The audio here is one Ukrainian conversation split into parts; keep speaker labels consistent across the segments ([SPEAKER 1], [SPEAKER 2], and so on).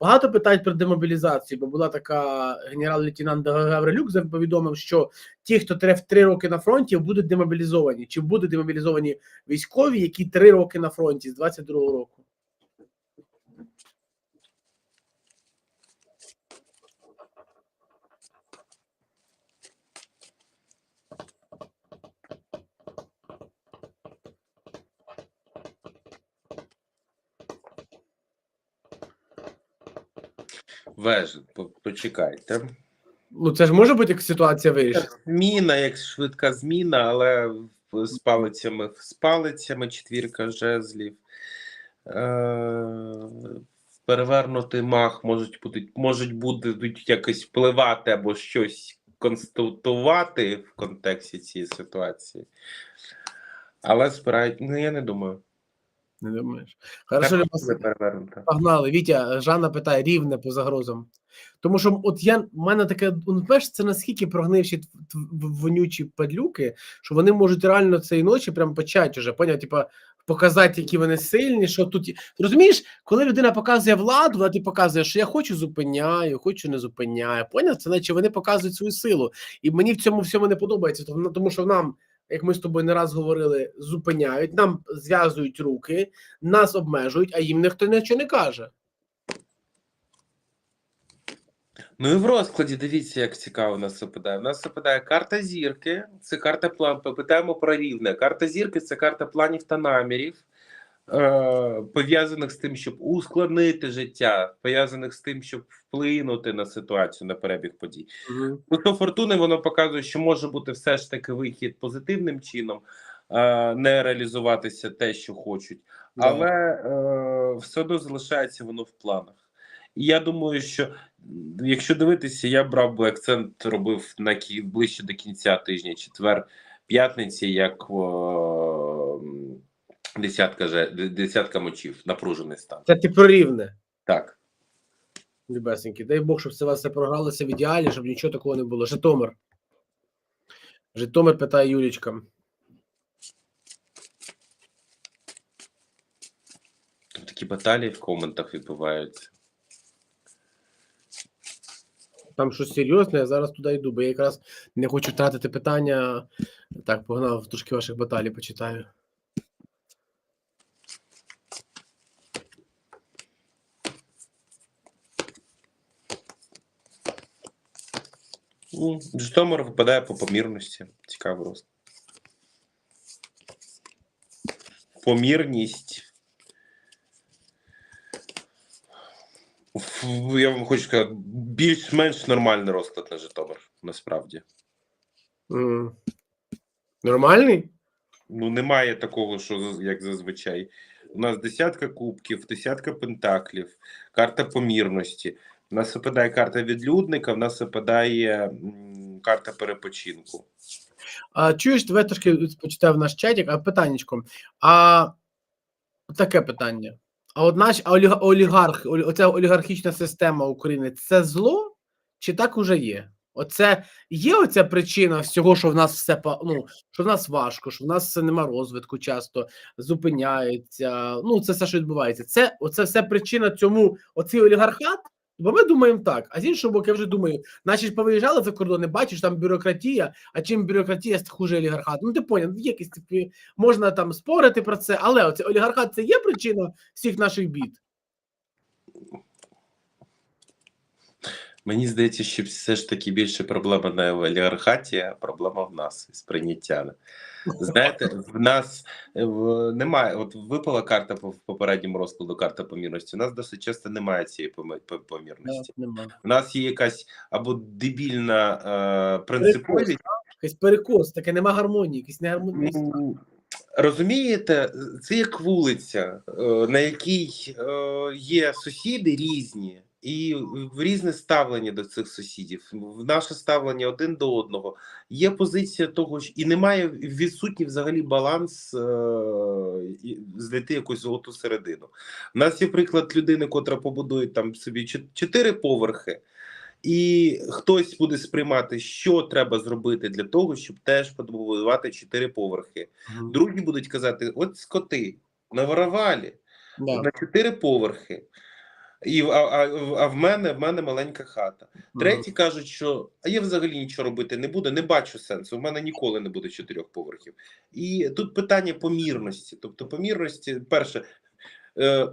[SPEAKER 1] Багато питань про демобілізацію, бо була така генерал-лейтенант Гаврилюк повідомив, що ті, хто трев три роки на фронті, будуть демобілізовані. Чи будуть демобілізовані військові, які три роки на фронті з 22-го року?
[SPEAKER 2] Веж, почекайте.
[SPEAKER 1] Ну це ж може бути як ситуація вирішена.
[SPEAKER 2] Зміна, як швидка зміна, але з палицями з палицями четвірка жезлів. Е, в перевернутий мах можуть бути, можуть будуть якось впливати або щось констатувати в контексті цієї ситуації. Але спирають, ну я не думаю.
[SPEAKER 1] Не думаєш? Хорошо, погнали. Вітя, Жанна питає рівне по загрозам. Тому що от я в мене таке, ну, перш, це наскільки прогнивші вонючі падлюки, що вони можуть реально цієї ночі прям почати вже, поняв, типа, показати, які вони сильні, що тут. Розумієш, коли людина показує владу, вона ти показує, що я хочу зупиняю, хочу не зупиняю. Поняв? Це наче вони показують свою силу. І мені в цьому всьому не подобається, тому що нам. Як ми з тобою не раз говорили, зупиняють, нам зв'язують руки, нас обмежують, а їм ніхто нічого не каже.
[SPEAKER 2] Ну і в розкладі дивіться, як цікаво нас випадає. У нас випадає карта зірки, це карта план. Питаємо про рівне. Карта зірки це карта планів та намірів, пов'язаних з тим, щоб ускладнити життя, пов'язаних з тим, щоб вплинути на ситуацію, на перебіг подій. Тобто фортуни воно показує, що може бути все ж таки вихід позитивним чином, е, не реалізуватися те, що хочуть,
[SPEAKER 1] Да.
[SPEAKER 2] але е, все одно залишається воно в планах. І я думаю, що якщо дивитися, я брав би акцент, робив на ближче до кінця тижня, четвер, п'ятниці, як о, десятка же десятка мочів, напружений стан.
[SPEAKER 1] Це ти про рівне,
[SPEAKER 2] Так.
[SPEAKER 1] любесенькі. Дай Бог, щоб це вас все програлося в ідеалі, щоб нічого такого не було. Житомир. Житомир питає Юлічка.
[SPEAKER 2] Тут такі баталії в коментах відбуваються.
[SPEAKER 1] Там щось серйозне, я зараз туди йду, бо я якраз не хочу втратити питання. Так, погнав, трошки ваших баталій почитаю.
[SPEAKER 2] Житомир випадає по помірності. Цікаво рост. Помірність. Я вам хочу сказати, більш-менш нормальний розклад на Житомир, насправді.
[SPEAKER 1] М. Нормальний?
[SPEAKER 2] Ну, немає такого, що як зазвичай. У нас десятка кубків, десятка пентаклів, карта помірності. Нас випадає карта відлюдника, в нас випадає карта перепочинку.
[SPEAKER 1] А чуєш, давай трошки почитаю в наш чатик, а питаннячко. А таке питання. А от наш олігарх, олі- оця олігархічна система України це зло чи так уже є? Оце є оця причина всього, що в нас все ну, що в нас важко, що в нас нема розвитку часто, зупиняється. Ну, це все, що відбувається. Це оце все причина цьому, оцей олігархат. Бо ми думаємо так, а з іншого боку, я вже думаю, наші ж повиїжджали за кордони, бачиш, там бюрократія, а чим бюрократія хуже олігархат. Ну ти поняв, є якісь типу, можна там спорити про це, але оце олігархат це є причина всіх наших бід.
[SPEAKER 2] Мені здається, що все ж таки більше проблема не в олігархаті, а проблема в нас сприйняття. Знаєте, в нас е, в, немає. От випала карта по попередньому розкладу, карта помірності. У нас досить часто немає цієї помірності.
[SPEAKER 1] Нема.
[SPEAKER 2] У нас є якась або дебільна е, принциповість.
[SPEAKER 1] Якийсь перекос, таке нема гармонії, якісь не гармонії.
[SPEAKER 2] Ну, Розумієте, це як вулиця, е, на якій е, є сусіди різні, і в різне ставлення до цих сусідів. В наше ставлення один до одного. Є позиція того, що і немає відсутній взагалі баланс е, знайти якусь золоту середину. У нас є приклад людини, котра побудує там собі чотири поверхи. І хтось буде сприймати, що треба зробити для того, щоб теж побудувати чотири поверхи.
[SPEAKER 1] Мгм.
[SPEAKER 2] Другі будуть казати: от скоти, наворовали
[SPEAKER 1] Да.
[SPEAKER 2] на чотири поверхи. І в- а, а, а в мене в мене маленька хата. Треті кажуть, що а я взагалі нічого робити не буду, не бачу сенсу. У мене ніколи не буде чотирьох поверхів. І тут питання помірності. Тобто, помірності, перше, е,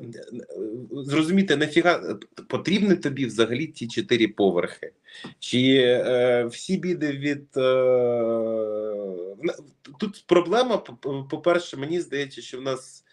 [SPEAKER 2] зрозуміти, нафіга потрібні тобі взагалі ті чотири поверхи? Чи е, всі біди від е, тут проблема, по-перше, мені здається, що в нас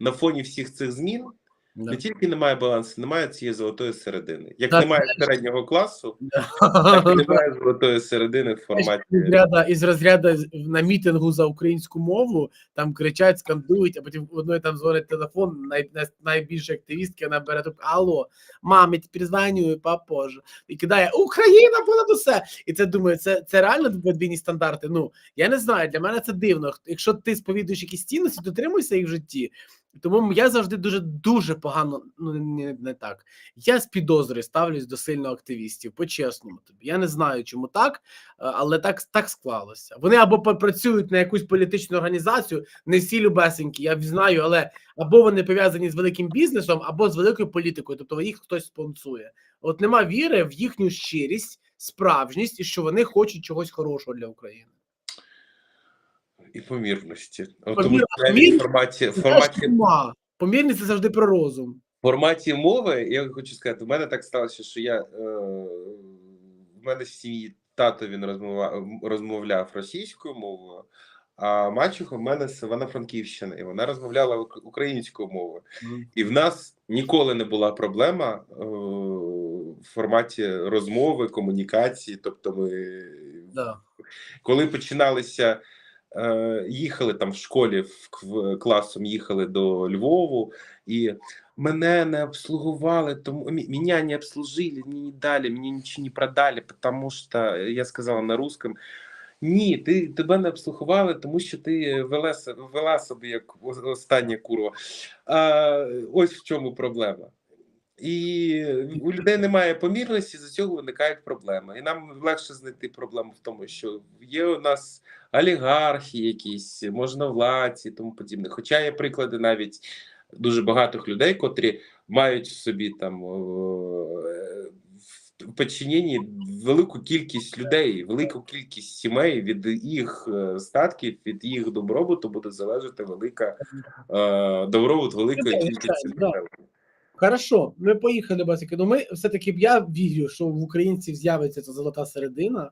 [SPEAKER 2] на фоні всіх цих змін
[SPEAKER 1] Да.
[SPEAKER 2] не тільки немає балансу, немає цієї золотої середини. Як
[SPEAKER 1] Так,
[SPEAKER 2] немає
[SPEAKER 1] знаєш.
[SPEAKER 2] середнього класу,
[SPEAKER 1] Да.
[SPEAKER 2] так і немає золотої середини в форматі.
[SPEAKER 1] Із ряда, із розряду на мітингу за українську мову там кричать, скандують, а потім одної там дзвонить телефон. Най, най, найбільша активістка вона бере трубку, Алло, мамі, перезвоню попозже. І кидає Україна понад усе. І це думаю, це, це реально подвійні стандарти. Ну я не знаю. Для мене це дивно. Якщо ти сповідуєш якісь цінності, дотримуйся їх в житті. Тому я завжди дуже дуже погано, ну не, не так. Я з підозрою ставлюсь до сильно активістів, по-чесному тобі. Я не знаю, чому так, е, але так, так склалося. Вони або по- працюють на якусь політичну організацію, не всі любесенькі, я знаю, але або вони пов'язані з великим бізнесом, або з великою політикою, тобто їх хтось спонсує. От нема віри в їхню щирість, справжність і що вони хочуть чогось хорошого для України.
[SPEAKER 2] І помірності.
[SPEAKER 1] Помір-
[SPEAKER 2] Тому що
[SPEAKER 1] помір-
[SPEAKER 2] форматі, в форматі,
[SPEAKER 1] теж. Помірність це завжди про розум.
[SPEAKER 2] в форматі мови, я хочу сказати, в мене так сталося, що я е, в мене в сім'ї тато він розмовляв, розмовляв російською мовою, а мачуха в мене з Івано-Франківщини, і вона розмовляла українською мовою. І в нас ніколи не була проблема е, в форматі розмови, комунікації. Тобто, ми
[SPEAKER 1] Да.
[SPEAKER 2] коли починалися, їхали там в школі в, класом, їхали до Львову, і мене не обслугували, тому меня не обслужили, мені не дали, мені нічого не продали, тому що я сказала на русском. Ні, ти тебе не обслугували, тому що ти вела, вела себе як остання курва. А, ось в чому проблема. І у людей немає помірності, з цього виникають проблеми. І нам легше знайти проблему в тому, що є у нас олігархи, якісь можновладці і тому подібне. Хоча є приклади навіть дуже багатих людей, котрі мають в собі там в підчиненні велику кількість людей, велику кількість сімей від їх е, статків, від їх добробуту буде залежати велика е, добробут великої кількості населення.
[SPEAKER 1] Хорошо, ми поїхали, Басики. Ну, ми все-таки я вірю, що в українців з'явиться ця золота середина,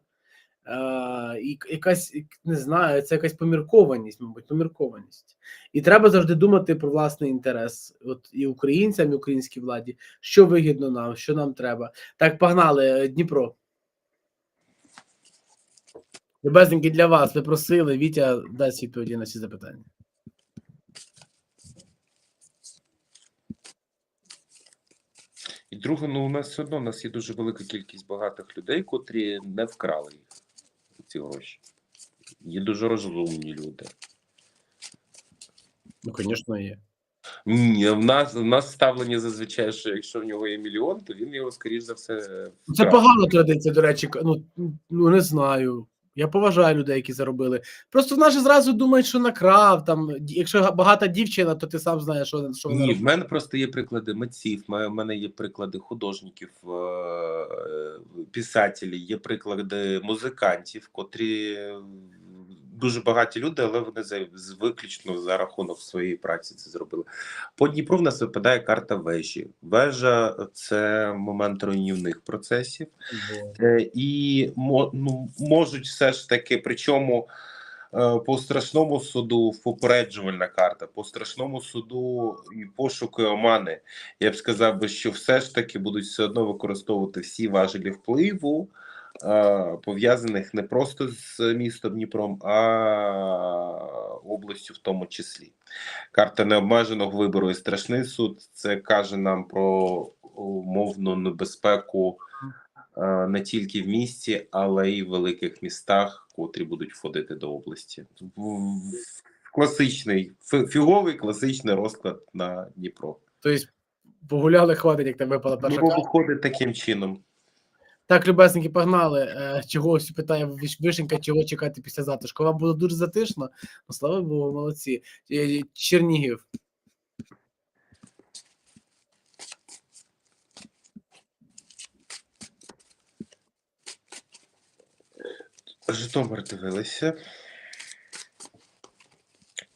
[SPEAKER 1] і якась не знаю, це якась поміркованість, мабуть, поміркованість. І треба завжди думати про власний інтерес, от і українцям, і українській владі, що вигідно нам, що нам треба. Так, погнали, Дніпро. Любезненькі для вас, ви просили, Вітя дасть відповіді на ці запитання.
[SPEAKER 2] І друге, ну у нас все одно у нас є дуже велика кількість багатих людей, котрі не вкрали їх ці гроші. Є дуже розумні люди.
[SPEAKER 1] Ну, звісно, є.
[SPEAKER 2] Ні, в нас в нас ставлення зазвичай, що якщо в нього є мільйон, то він його скоріш за все.
[SPEAKER 1] Це погана традиція, до речі. Ну, ну не знаю. Я поважаю людей, які заробили. Просто в нас же зразу думають, що накрав. Там, якщо багата дівчина, то ти сам знаєш, що, що вона
[SPEAKER 2] Ні, в мене просто є приклади митців, в мене є приклади художників, е, писателів, є приклади музикантів, котрі е, дуже багаті люди, але вони за виключно за рахунок своєї праці це зробили. По Дніпру в нас випадає карта вежі. Вежа це момент руйнівних процесів. Е, і ну, можуть все ж таки, причому е, по страшному суду попереджувальна карта, по страшному суду і пошуки омани. Я б сказав би, що все ж таки будуть все одно використовувати всі важелі впливу, пов'язаних не просто з містом Дніпром, а областю в тому числі. Карта необмеженого вибору і страшний суд це каже нам про умовну небезпеку не тільки в місті, але й в великих містах, котрі будуть входити до області. Класичний фі- фіговий класичний розклад на Дніпро.
[SPEAKER 1] Тобто погуляли, хватить, як там випала перша карта.
[SPEAKER 2] виходить таким чином.
[SPEAKER 1] Так, любесники, погнали. Е, Чогось питає Вишенька, чого чекати після затишку. Вам було дуже затишно, ну, слава Богу, молодці. Е, е, Чернігів.
[SPEAKER 2] Житомир дивилися.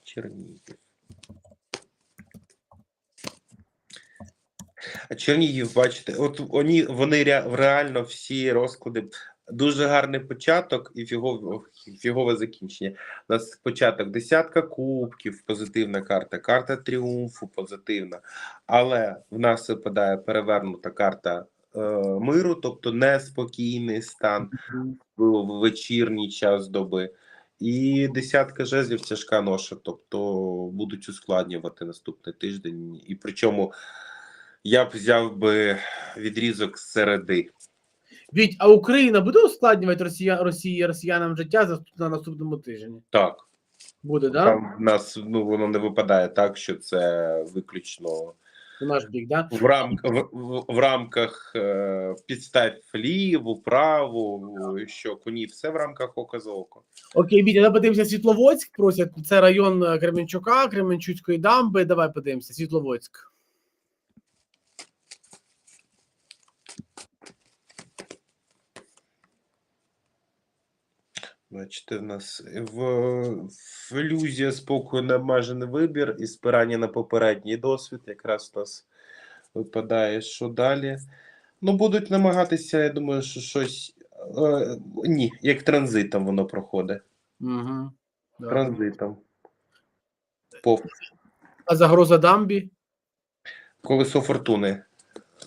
[SPEAKER 2] Чернігів. Чернігів, бачите, от вони, вони ре- реально всі розклади. Дуже гарний початок і фігове, фігове закінчення. У нас початок десятка кубків, позитивна карта, карта тріумфу, позитивна. Але в нас випадає перевернута карта е, миру, тобто неспокійний стан в вечірній час доби. І десятка жезлів тяжка ноша, тобто будуть ускладнювати наступний тиждень. І причому я б взяв би відрізок середи.
[SPEAKER 1] Віть, а Україна буде ускладнювати Росія, Росії росіянам життя за- на наступному тижні?
[SPEAKER 2] Так,
[SPEAKER 1] Буде, да?
[SPEAKER 2] там в нас ну воно не випадає так, що це виключно
[SPEAKER 1] наш бік, да?
[SPEAKER 2] в рам в, в, в рамках е, підстав ліву, праву, що коні, все в рамках ока за око.
[SPEAKER 1] Окей, Вітя, давай подивимося Світловодськ. Просять. Це район е, Кременчука, Кременчуцької дамби. Давай подивимося, Світловодськ.
[SPEAKER 2] Бачите, в нас в, в ілюзія спокою необмежений вибір і спирання на попередній досвід. Якраз у нас випадає, що далі. Ну, будуть намагатися, я думаю, що щось. Е, ні, як транзитом воно проходить.
[SPEAKER 1] Угу. Да.
[SPEAKER 2] Транзитом. По
[SPEAKER 1] А загроза дамбі?
[SPEAKER 2] колесо фортуни.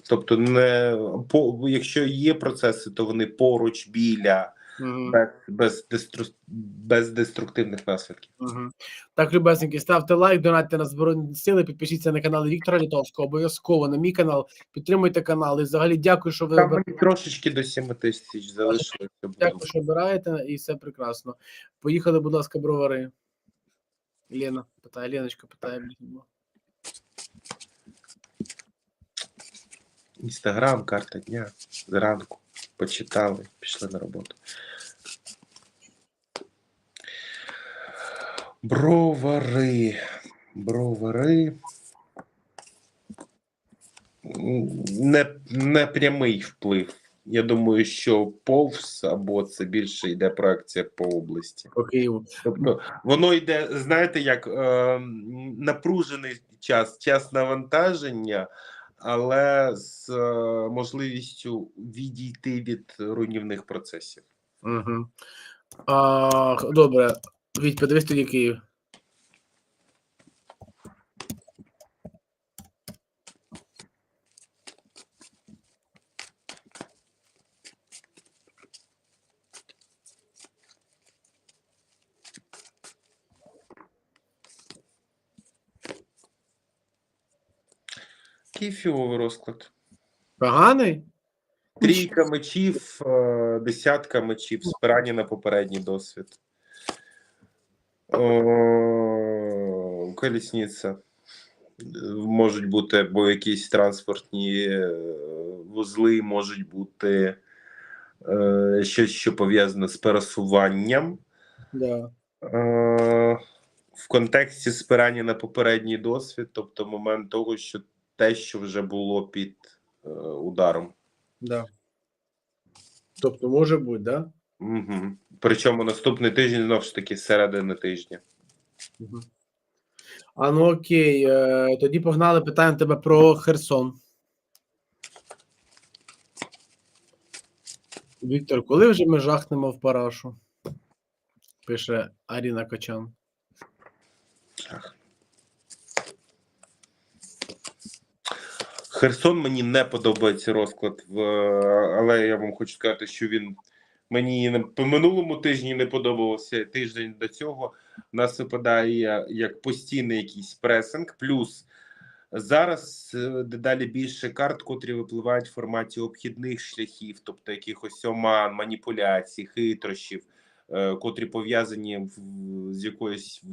[SPEAKER 2] Тобто, не по, якщо є процеси, то вони поруч біля,
[SPEAKER 1] Угу.
[SPEAKER 2] без, без, дестру, без деструктивних наслідків.
[SPEAKER 1] Угу. Так, любесенькі, ставте лайк, донатьте на Збройні Сили, підпишіться на канал Віктора Літовського, обов'язково на мій канал, підтримуйте канал. І взагалі дякую, що ви
[SPEAKER 2] Там
[SPEAKER 1] обираєте.
[SPEAKER 2] трошечки до 7 тисяч залишилося.
[SPEAKER 1] Дякую, що обираєте, і все прекрасно. Поїхали, будь ласка, бровари. Лена питає, Леночка питає.
[SPEAKER 2] Інстаграм, карта дня. Зранку почитали, пішли на роботу. Бровари. Бровари. Не, не прямий вплив. Я думаю, що повз або це більше йде проекція по області.
[SPEAKER 1] По Києву.
[SPEAKER 2] Тобто воно йде, знаєте, як е, напружений час, час навантаження, але з е, можливістю відійти від руйнівних процесів.
[SPEAKER 1] Угу. А, добре. Віть, подивись тоді Київ.
[SPEAKER 2] Який фіговий розклад?
[SPEAKER 1] Поганий?
[SPEAKER 2] Трійка мечів, е, десятка мечів, спирання на попередній досвід. Колісниця. Можуть бути або якісь транспортні е, вузли, можуть бути е, щось, що пов'язане з пересуванням.
[SPEAKER 1] Да.
[SPEAKER 2] В контексті спирання на попередній досвід, тобто момент того, що те, що вже було під е, ударом.
[SPEAKER 1] Да. Тобто може бути, да?
[SPEAKER 2] Угу. Причому наступний тиждень знову ж таки середини тижня.
[SPEAKER 1] Угу. А ну окей, е, тоді погнали питаємо тебе про Херсон. Віктор, коли вже ми жахнемо в парашу? Пише Аріна Кочан.
[SPEAKER 2] Херсон мені не подобається розклад, але я вам хочу сказати, що він мені по минулому тижні не подобався тиждень до цього. У нас випадає як постійний якийсь пресинг. Плюс зараз е, дедалі більше карт, котрі випливають в форматі обхідних шляхів, тобто якихось оман, маніпуляцій, хитрощів, котрі пов'язані з якоюсь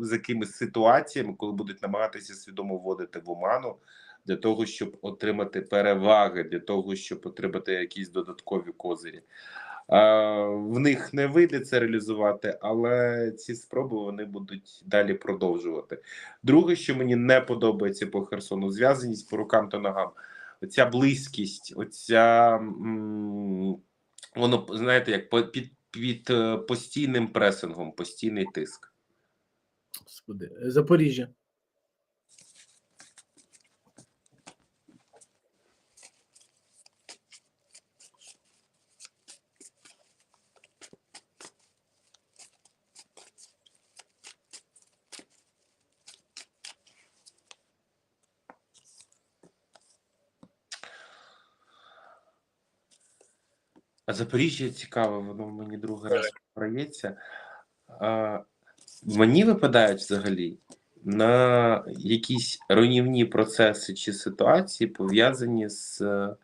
[SPEAKER 2] з, якимись ситуаціями, коли будуть намагатися свідомо вводити в оману для того, щоб отримати переваги, для того, щоб отримати якісь додаткові козирі. В них не вийде це реалізувати, але ці спроби вони будуть далі продовжувати. Друге, що мені не подобається по Херсону, зв'язаність по рукам та ногам. Оця близькість, оця м, воно знаєте, як під, під е, постійним пресингом, постійний тиск.
[SPEAKER 1] Господи. Запоріжжя.
[SPEAKER 2] А Запоріжжя цікаве, воно мені другий раз проється. Мені випадають взагалі на якісь руйнівні процеси чи ситуації, пов'язані з е,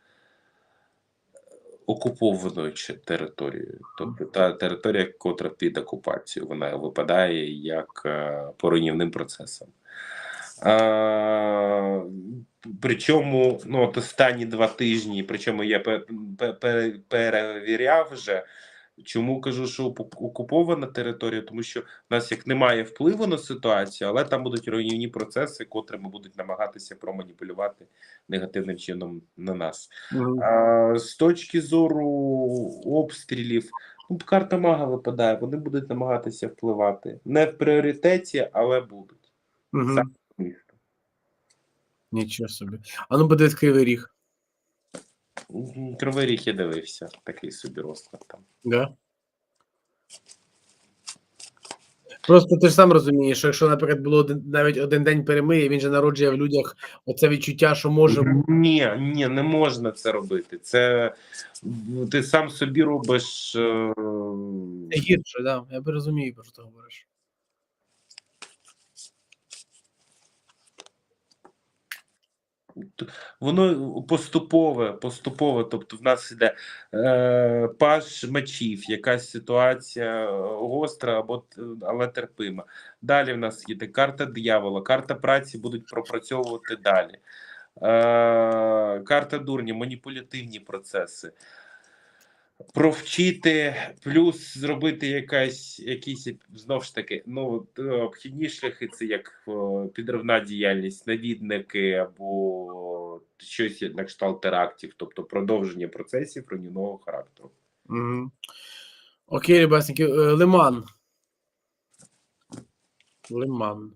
[SPEAKER 2] окупованою територією. Тобто та територія, котра під окупацією, вона випадає як е, по руйнівним процесам. Причому ну, от останні два тижні, причому я пе- пе- пе- перевіряв вже. Чому кажу, що окупована територія? Тому що в нас як немає впливу на ситуацію, але там будуть руйнівні процеси, котрими будуть намагатися проманіпулювати негативним чином на нас.
[SPEAKER 1] Мгм.
[SPEAKER 2] А, з точки зору обстрілів, ну, карта мага випадає, вони будуть намагатися впливати. Не в пріоритеті, але будуть.
[SPEAKER 1] Мгм.
[SPEAKER 2] Місто.
[SPEAKER 1] Нічого собі. А ну подивись кривий ріг.
[SPEAKER 2] Кривий ріг я дивився, такий собі розклад там.
[SPEAKER 1] Да? Просто ти ж сам розумієш, що якщо, наприклад, було один, навіть один день перемиє, він же народжує в людях оце відчуття, що може.
[SPEAKER 2] Ні, ні, не можна це робити. Це ти сам собі робиш. е,
[SPEAKER 1] гірше, да. Я розумію, про що ти говориш.
[SPEAKER 2] Воно поступове, поступове. Тобто, в нас іде е, паш мечів, якась ситуація е, гостра або але терпима. Далі в нас є карта диявола, карта праці будуть пропрацьовувати далі. Е, карта дурні, маніпулятивні процеси. Провчити, плюс зробити якась, якісь знов ж таки, ну е, обхідні шляхи, це як е, підривна діяльність, навідники або щось на кшталт терактів, тобто продовження процесів руйнівного характеру.
[SPEAKER 1] Угу. Окей, ребятники, е, Лиман. Лиман.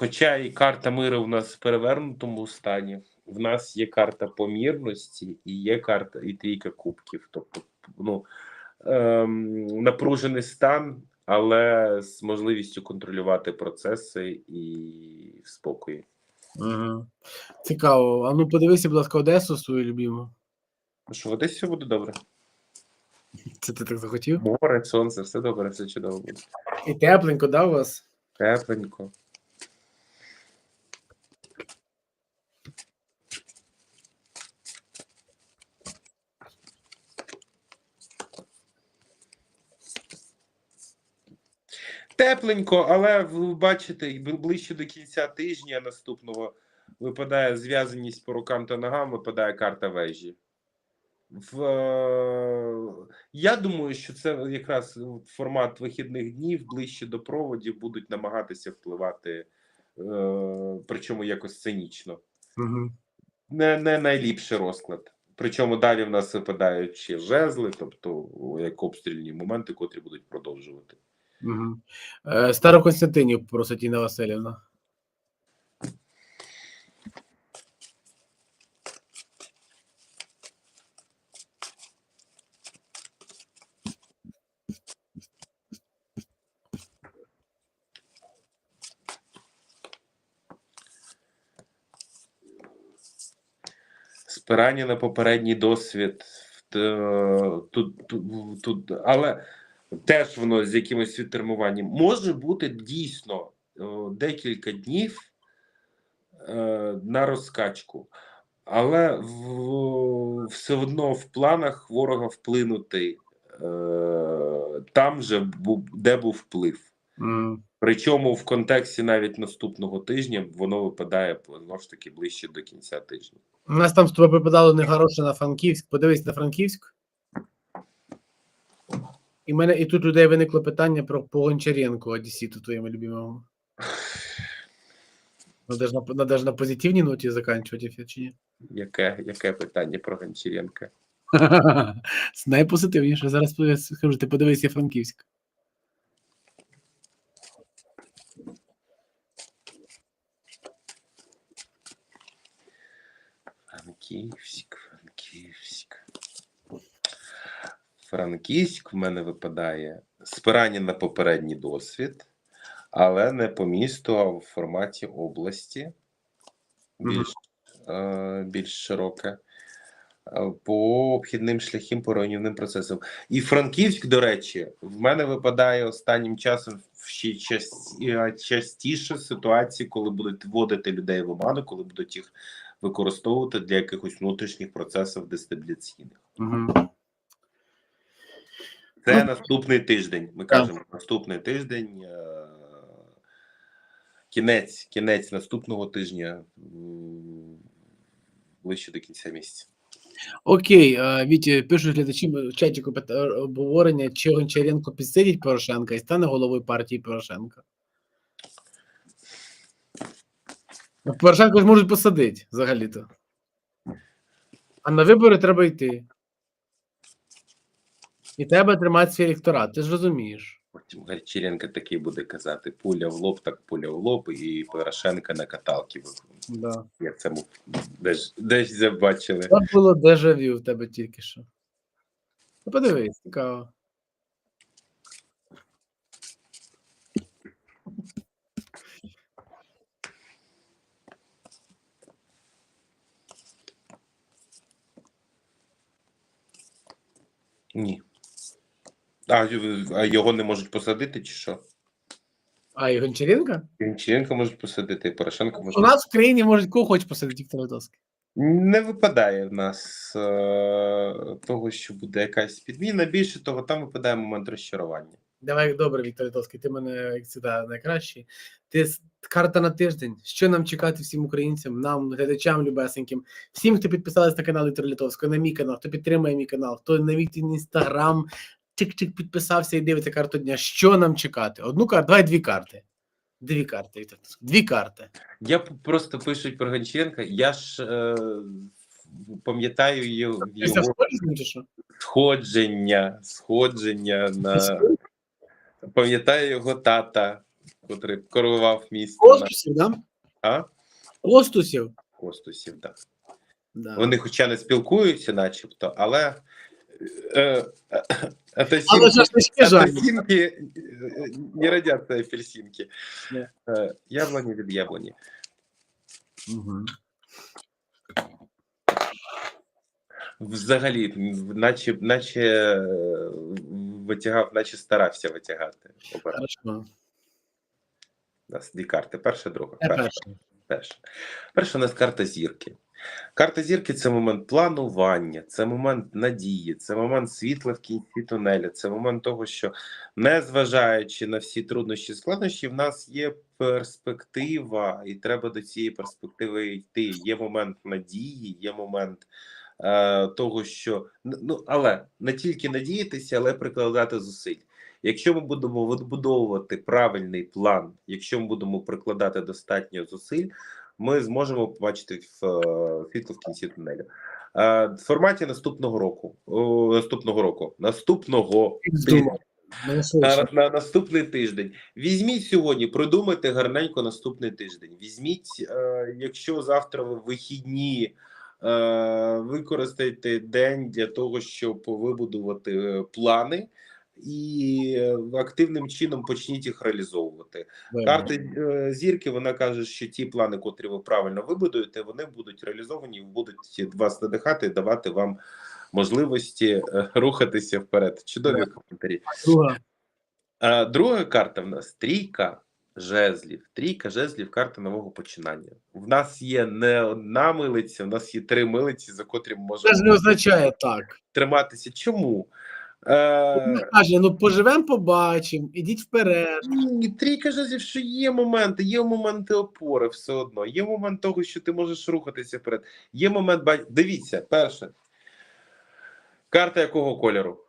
[SPEAKER 2] Хоча і карта миру в нас в перевернутому стані, в нас є карта помірності і є карта і трійка кубків. Тобто, ну ем, напружений стан, але з можливістю контролювати процеси і в спокої.
[SPEAKER 1] Угу. Цікаво. А ну подивися, будь ласка, Одесу свою любиму.
[SPEAKER 2] Що, в Одесі все буде добре.
[SPEAKER 1] Це ти так захотів?
[SPEAKER 2] Море, сонце, все добре, все чудово буде.
[SPEAKER 1] І тепленько, да, у вас?
[SPEAKER 2] Тепленько. Тепленько, але ви бачите, ближче до кінця тижня наступного випадає зв'язаність по рукам та ногам, випадає карта вежі. В, е, я думаю, що це якраз формат вихідних днів ближче до проводів будуть намагатися впливати, е, причому якось цинічно.
[SPEAKER 1] Угу.
[SPEAKER 2] Не, не найліпший розклад. Причому далі в нас випадають ще жезли, тобто як обстрільні моменти, котрі будуть продовжувати.
[SPEAKER 1] Угу. Староконстантинів просить Інна Васильівна.
[SPEAKER 2] спирання на попередній досвід е, тут, тут, тут, але теж воно з якимось відтермуванням може бути дійсно е, декілька днів е, на розкачку, але в, все одно в планах ворога вплинути е, там же де був вплив.
[SPEAKER 1] М.
[SPEAKER 2] Причому в контексті навіть наступного тижня воно випадає знову ж таки ближче до кінця тижня.
[SPEAKER 1] У нас там з тобою випадало нехороше на Франківськ. Подивись на Франківськ. І, мене, і тут людей виникло питання про по Гончаренку, Одесіту твоєму любимому. Надо ж на, надо ж на позитивній ноті заканчувати ефір, чи ні?
[SPEAKER 2] Яке, яке питання про Гончаренка?
[SPEAKER 1] Найпозитивніше. Зараз скажу, ти подивися. Франківськ,
[SPEAKER 2] Франківськ. Франківськ в мене випадає спирання на попередній досвід, але не по місту, а в форматі області. Більш, е, більш широке. Е, По обхідним шляхам, по руйнівним процесам. І Франківськ, до речі, в мене випадає останнім часом ще е, частіше ситуації, коли будуть вводити людей в оману, коли будуть їх використовувати для якихось внутрішніх процесів дестабіляційних.
[SPEAKER 1] Угу.
[SPEAKER 2] Це
[SPEAKER 1] Ну,
[SPEAKER 2] наступний тиждень. Ми
[SPEAKER 1] так.
[SPEAKER 2] кажемо, наступний тиждень. е, Кінець, кінець наступного тижня ближче до кінця місяця.
[SPEAKER 1] Окей, а, пишуть глядачі в чаті обговорення, чи Гончаренко підсидить Порошенка і стане головою партії Порошенка. Ну, Порошенко ж можуть посадити взагалі-то. А на вибори треба йти. І треба тримати свій електорат, ти ж розумієш.
[SPEAKER 2] Потім Гальчаренко такий буде казати: пуля в лоб, так пуля в лоб, і Порошенка на каталки.
[SPEAKER 1] Да.
[SPEAKER 2] Як це десь, десь забачили.
[SPEAKER 1] Це було дежавю в тебе тільки що. Ну, подивись, цікаво.
[SPEAKER 2] Ні. А, а його не можуть посадити, чи що?
[SPEAKER 1] А, і Гончаренка?
[SPEAKER 2] Гончаренко можуть посадити, і Порошенко
[SPEAKER 1] У нас в країні можуть кого хоч посадити Віктор Литовський.
[SPEAKER 2] Не випадає в нас е, того, що буде якась підміна. Більше того, там випадає момент розчарування.
[SPEAKER 1] Давай добре, Віктор Литовський, ти мене як завжди найкращий. Ти карта на тиждень. Що нам чекати всім українцям, нам, глядачам любесеньким, всім, хто підписались на канал Віктора Литовського, на мій канал, хто підтримує мій канал, хто на мій інстаграм, чик-чик підписався і дивиться карту дня. Що нам чекати? Одну карту, давай дві карти. Дві карти, Дві карти.
[SPEAKER 2] Я просто пишуть про Гончаренка. Я ж е, пам'ятаю його, сходження, сходження на пам'ятаю його тата, котрий керував містом. на-
[SPEAKER 1] Костусів, да?
[SPEAKER 2] А?
[SPEAKER 1] Костусів.
[SPEAKER 2] Костусів, так.
[SPEAKER 1] Да.
[SPEAKER 2] Вони хоча не спілкуються, начебто, але. Е, е, апельсинки-
[SPEAKER 1] Але шашлички жарять.
[SPEAKER 2] апельсинки е, не родяться апельсинки.
[SPEAKER 1] Ні.
[SPEAKER 2] Е, від яблуні.
[SPEAKER 1] Мгм.
[SPEAKER 2] Взагалі, наче, наче е, витягав, наче старався витягати.
[SPEAKER 1] Хорошо.
[SPEAKER 2] У нас дві карти. Перша, друга. Перша. Перша. Перша у нас карта зірки. Карта зірки це момент планування, це момент надії, це момент світла в кінці тунеля, це момент того, що незважаючи на всі труднощі і складнощі, в нас є перспектива, і треба до цієї перспективи йти. Є момент надії, є момент е, того, що ну але не тільки надіятися, але прикладати зусиль. Якщо ми будемо вибудовувати правильний план, якщо ми будемо прикладати достатньо зусиль, ми зможемо побачити в е, світло в кінці тунелю. Е, В форматі наступного року, наступного року, наступного на, на наступний тиждень. Візьміть сьогодні, продумайте гарненько наступний тиждень. Візьміть, е, якщо завтра ви вихідні, використайте день для того, щоб вибудувати плани. І е, активним чином почніть їх реалізовувати. Карти е, зірки вона каже, що ті плани, котрі ви правильно вибудуєте, вони будуть реалізовані і будуть вас надихати, давати вам можливості е, рухатися вперед. Чудові коментарі.
[SPEAKER 1] Друга.
[SPEAKER 2] А, друга карта в нас трійка жезлів. Трійка жезлів карта нового починання. В нас є не одна милиця, в нас є три милиці, за котрі ми
[SPEAKER 1] Це ж не означає так.
[SPEAKER 2] триматися. Чому? Е,
[SPEAKER 1] Каже, ну поживемо, побачимо, ідіть вперед.
[SPEAKER 2] Ні, трійка жезлів, що є моменти, є моменти опори все одно. Є момент того, що ти можеш рухатися вперед. Є момент Дивіться, перше. Карта якого кольору?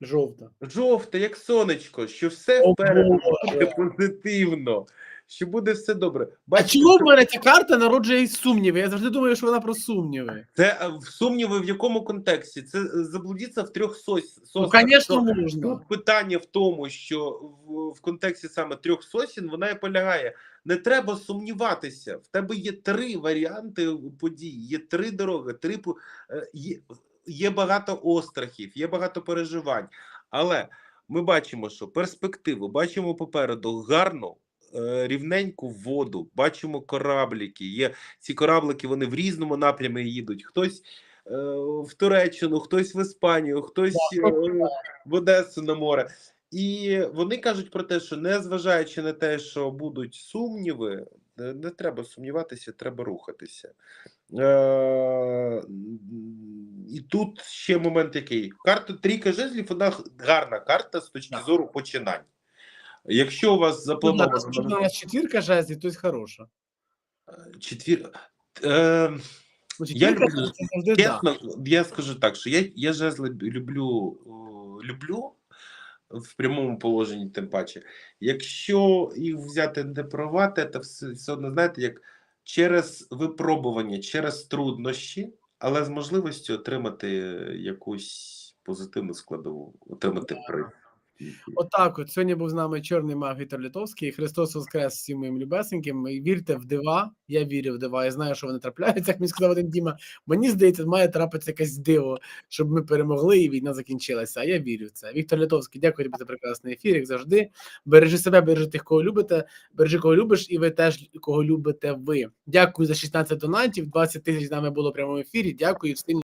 [SPEAKER 1] Жовта.
[SPEAKER 2] Жовте, як сонечко, що все вперед буде позитивно, що буде все добре.
[SPEAKER 1] А
[SPEAKER 2] Бачите,
[SPEAKER 1] чого в мене ця карта народжує із сумніви? Я завжди думаю, що вона про сумніви.
[SPEAKER 2] Це е, в сумніви в якому контексті? Це е, заблудіться в трьох сос.
[SPEAKER 1] Ну, звісно, можна.
[SPEAKER 2] Тут питання в тому, що в, в контексті саме трьох сосін вона і полягає. Не треба сумніватися. В тебе є три варіанти подій, є три дороги, три по- е, є, є багато острахів, є багато переживань. Але ми бачимо, що перспективу бачимо попереду гарну. Е, Рівненьку воду, бачимо корабліки. Є ці кораблики, вони в різному напрямі їдуть. Хтось е, в Туреччину, хтось в Іспанію, хтось е, в Одесу на море. І вони кажуть про те, що незважаючи на те, що будуть сумніви, не треба сумніватися, треба рухатися. Е, і тут ще момент який. Карта трійка жезлів, вона гарна карта з точки зору починань. Якщо у вас
[SPEAKER 1] Ну,
[SPEAKER 2] заплановано
[SPEAKER 1] так, Якщо у нас четвірка жезлів, то й хороша.
[SPEAKER 2] четвір. Е,
[SPEAKER 1] Ну,
[SPEAKER 2] Я люблю-
[SPEAKER 1] да.
[SPEAKER 2] Чесно, я скажу так, що я, я жезли люблю, люблю в прямому положенні, тим паче. Якщо їх взяти не провати, то все, все одно, знаєте, як через випробування, через труднощі, але з можливістю отримати якусь позитивну складову, отримати приз.
[SPEAKER 1] Отак, от сьогодні був з нами чорний маг Віктор Литовський. Христос Воскрес всім моїм любесеньким. Вірте в дива. Я вірю в дива. Я знаю, що вони трапляються, як мені сказав один Діма. Мені здається, має трапитися якесь диво, щоб ми перемогли і війна закінчилася. А я вірю в це. Віктор Литовський, дякую тобі за прекрасний ефір, як завжди. Бережи себе, бережи тих, кого любите, бережи кого любиш, і ви теж кого любите ви. Дякую за 16 донатів. 20 тисяч з нами було в прямому ефірі. Дякую всім.